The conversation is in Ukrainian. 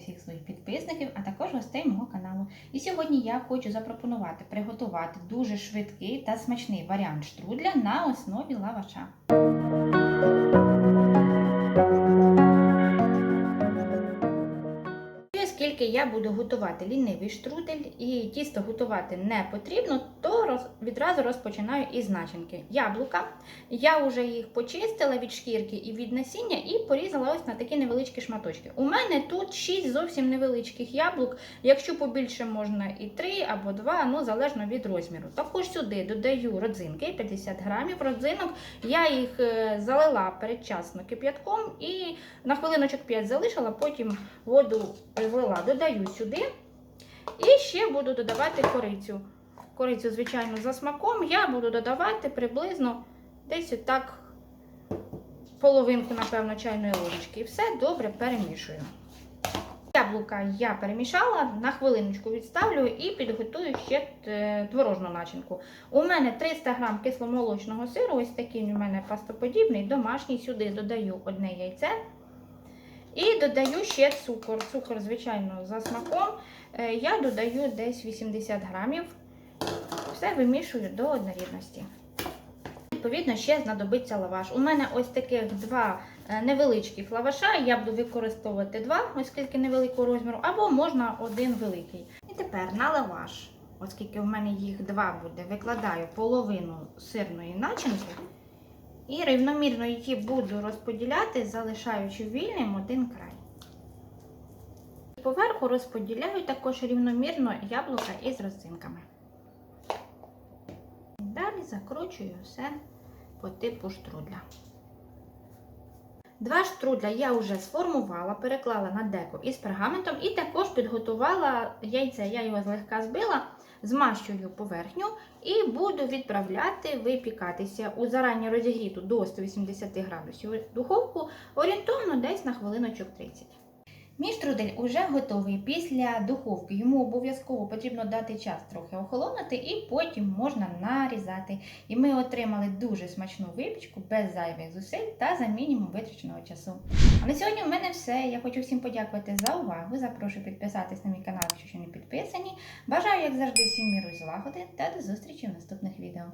всіх своїх підписників, а також гостей мого каналу. І сьогодні я хочу запропонувати приготувати дуже швидкий та смачний варіант штрудля на основі лаваша. Оскільки я буду готувати лінивий штрудель і тісто готувати не потрібно, то роз, відразу розпочинаю із начинки. Яблука. Я вже їх почистила від шкірки і від насіння і порізала ось на такі невеличкі шматочки. У мене тут 6 зовсім невеличких яблук. Якщо побільше можна і 3 або 2, ну залежно від розміру. Також сюди додаю родзинки 50 грамів. Родзинок я їх е, залила передчасно кип'ятком і на хвилиночок 5 залишила, потім воду влила. Додаю сюди. І ще буду додавати корицю. Корицю, звичайно, за смаком я буду додавати приблизно десь отак половинку, напевно, чайної ложечки. І все добре перемішую. Яблука я перемішала, на хвилиночку відставлю і підготую ще е, творожну начинку. У мене 300 г кисломолочного сиру, ось такий у мене пастоподібний, домашній. Сюди додаю одне яйце. І додаю ще цукор. Цукор, звичайно, за смаком. Е, Я додаю десь 80 грамів. Все вимішую до однорідності. Відповідно, ще знадобиться лаваш. У мене ось таких два е, невеличких лаваша. Я буду використовувати два, оскільки невеликого розміру, або можна один великий. І тепер на лаваш, оскільки в мене їх два буде, викладаю половину сирної начинки. І рівномірно її буду розподіляти, залишаючи вільним один край. Поверху розподіляю також рівномірно яблука із родзинками. Далі закручую все по типу штрудля. Два штрудля я вже сформувала, переклала на деко із пергаментом і також підготувала яйце, я його злегка збила, змащую поверхню і буду відправляти випікатися у зарані розігріту до 180 градусів духовку орієнтовно десь на хвилиночок 30. Мій штрудель уже готовий після духовки. Йому обов'язково потрібно дати час трохи охолонути і потім можна нарізати. І ми отримали дуже смачну випічку без зайвих зусиль та за мінімум витраченого часу. А на сьогодні в мене все. Я хочу всім подякувати за увагу. Запрошую підписатись на мій канал, якщо ще не підписані. Бажаю, як завжди, всім міру злагоди та до зустрічі в наступних відео.